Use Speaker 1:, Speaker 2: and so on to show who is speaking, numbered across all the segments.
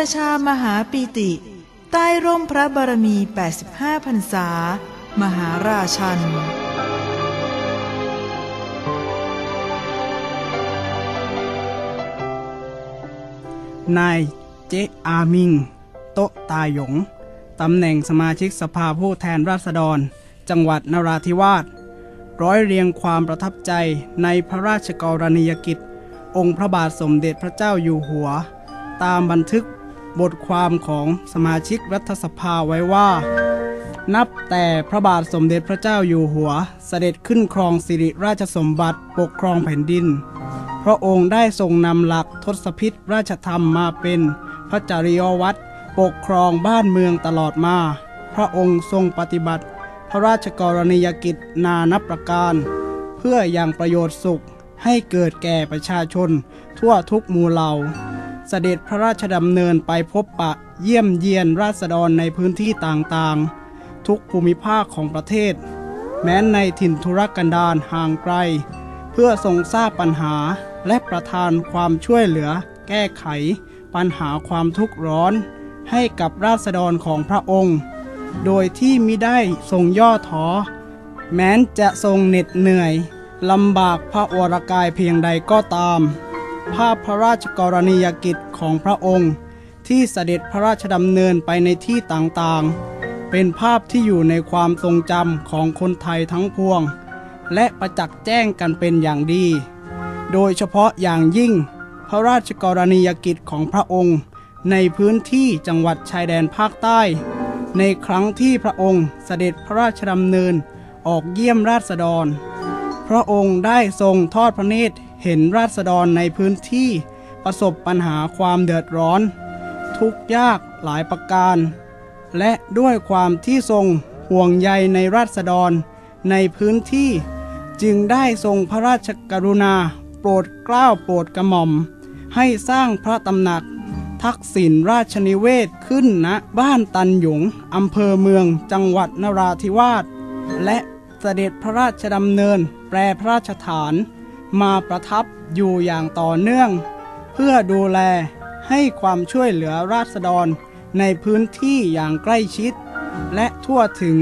Speaker 1: พระชามหาปีติ ใต้ร่มพระบารมี 85พรรษา มหาราชัน
Speaker 2: นายเจอามิง โตตาหยง ตำแหน่งสมาชิกสภาผู้แทนราษฎร จังหวัดนราธิวาส ร้อยเรียงความประทับใจในพระราชกรณียกิจ องค์พระบาทสมเด็จพระเจ้าอยู่หัว ตามบันทึก บทความของสมาชิกรัฐสภาไว้ว่า นับแต่พระบาทสมเด็จพระเจ้าอยู่หัวเสด็จขึ้นครองสิริราชสมบัติปกครองแผ่นดิน พระองค์ได้ทรงนำหลักทศพิษราชธรรมมาเป็นพระจริยวัตรปกครองบ้านเมืองตลอดมา พระองค์ทรงปฏิบัติ พระราชกรณียกิจนานับประการ เพื่ออย่างประโยชน์สุขให้เกิดแก่ประชาชนทั่วทุกหมู่เหล่า เสด็จพระราชดำเนินไปพบปะเยี่ยมเยียนราษฎรในพื้นที่ต่างๆ ทุกภูมิภาคของประเทศ แม้ในถิ่นธุรกันดารห่างไกล เพื่อทรงทราบปัญหาและประทานความช่วยเหลือ แก้ไข ปัญหาความทุกข์ร้อน ให้กับราษฎรของพระองค์ โดยที่มิได้ทรงย่อท้อแม้นจะทรงเหน็ดเหนื่อยลำบากพระวรกายเพียงใดก็ตาม ภาพพระราชกรณียกิจของพระองค์ ที่เสด็จพระราชดำเนินไปในที่ต่างๆ เป็นภาพที่อยู่ในความทรงจำของคนไทยทั้งพวง และประจักษ์แจ้งกันเป็นอย่างดี โดยเฉพาะอย่างยิ่ง พระราชกรณียกิจของพระองค์ ในพื้นที่จังหวัดชายแดนภาคใต้ ในครั้งที่พระองค์เสด็จพระราชดำเนินออกเยี่ยมราษฎร พระองค์ได้ทรงทอดพระเนตร เห็นราษฎรในพื้นที่ประสบปัญหาความเดือดร้อน ทุกยากหลายประการ และด้วยความที่ทรงห่วงใยในราษฎรในพื้นที่จึงได้ทรงพระราชกรุณา โปรดเกล้าโปรดกระหม่อม ให้สร้างพระตำหนัก ทักษิณราชนิเวศขึ้นณบ้านตันหยงอำเภอเมืองจังหวัดนราธิวาส และเสด็จพระราชดำเนินแปรพระราชฐาน มาประทับอยู่อย่างต่อเนื่อง เพื่อดูแลให้ความช่วยเหลือราษฎรในพื้นที่อย่างใกล้ชิด และทั่วถึง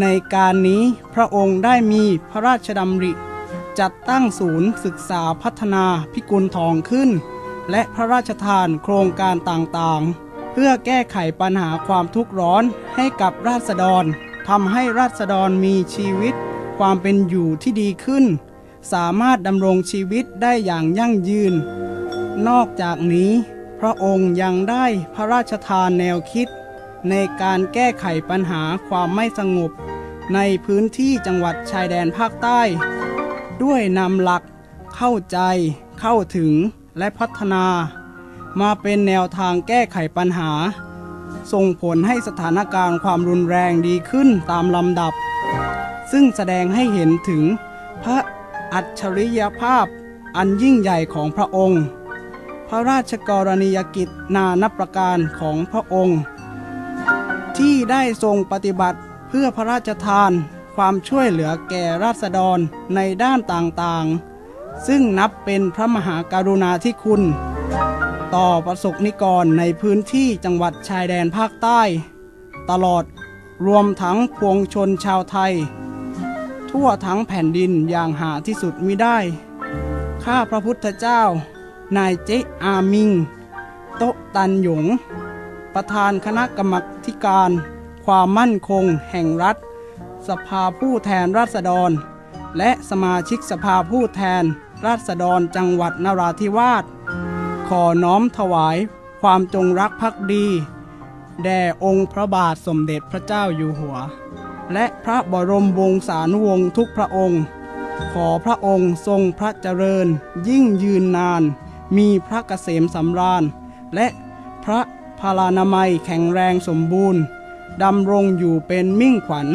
Speaker 2: ในการนี้พระองค์ได้มีพระราชดำริ จัดตั้งศูนย์ศึกษาพัฒนาพิกุลทองขึ้น และพระราชทานโครงการต่างๆ เพื่อแก้ไขปัญหาความทุกข์ร้อนให้กับราษฎรทำให้ราษฎรมีชีวิตความเป็นอยู่ที่ดีขึ้น สามารถดำรงชีวิตได้อย่างยั่งยืน นอกจากนี้ พระองค์ยังได้พระราชทานแนวคิด ในการแก้ไขปัญหาความไม่สงบ ในพื้นที่จังหวัดชายแดนภาคใต้ ด้วยนำหลัก เข้าใจ เข้าถึงและพัฒนา มาเป็นแนวทางแก้ไขปัญหา ส่งผลให้สถานการณ์ความรุนแรงดีขึ้นตามลำดับ ซึ่งแสดงให้เห็นถึงพระ อัจฉริยภาพอันยิ่งใหญ่ของพระองค์ พระราชกรณียกิจนานับประการของพระองค์ ที่ได้ทรงปฏิบัติเพื่อพระราชทานความช่วยเหลือแก่ราษฎรในด้านต่างๆ ซึ่งนับเป็นพระมหากรุณาธิคุณ ต่อประสบนิกรในพื้นที่จังหวัดชายแดนภาคใต้ ตลอดรวมทั้งพวงชนชาวไทย ทั่วทั้งแผ่นดินอย่างหาที่สุดมิได้ ข้าพระพุทธเจ้า นายเจอามิง โตตันหยง ประธานคณะกรรมการ ความมั่นคงแห่งรัฐ สภาผู้แทนราษฎร และสมาชิกสภาผู้แทนราษฎรจังหวัดนราธิวาส ขอน้อมถวายความจงรักภักดี แด่องค์พระบาทสมเด็จพระเจ้าอยู่หัว และพระบรมวงศานุวงศ์ทุกพระองค์ ขอพระองค์ทรงพระเจริญ ยิ่งยืนนาน มีพระเกษมสำราญ และพระพาลานามัยแข็งแรงสมบูรณ์ดำรงอยู่เป็นมิ่งขวัญ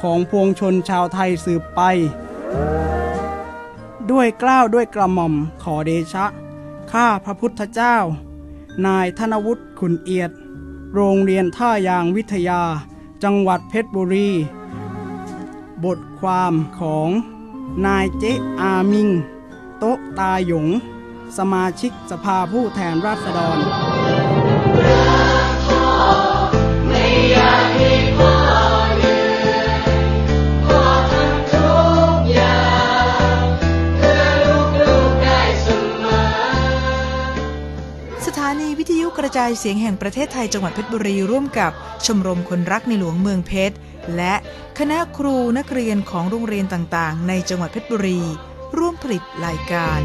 Speaker 2: ของพวงชนชาวไทยสืบไป ด้วยกล้าวด้วยกระหม่อมขอเดชะ ข้าพระพุทธเจ้า นายธนวุฒิขุนเอียด โรงเรียนท่ายางวิทยา จังหวัดเพชรบุรี บทความของนายเจอามิง โตตาหยง สมาชิกสภาผู้แทนราษฎร ทยุกระ
Speaker 1: จายเสียงแห่งประเทศไทยจังหวัดเพชรบุรีร่วมกับชมรมคนรักในหลวงเมืองเพชร และคณะครูนักเรียนของโรงเรียนต่างๆ ในจังหวัดเพชรบุรี ร่วมผลิตรายการ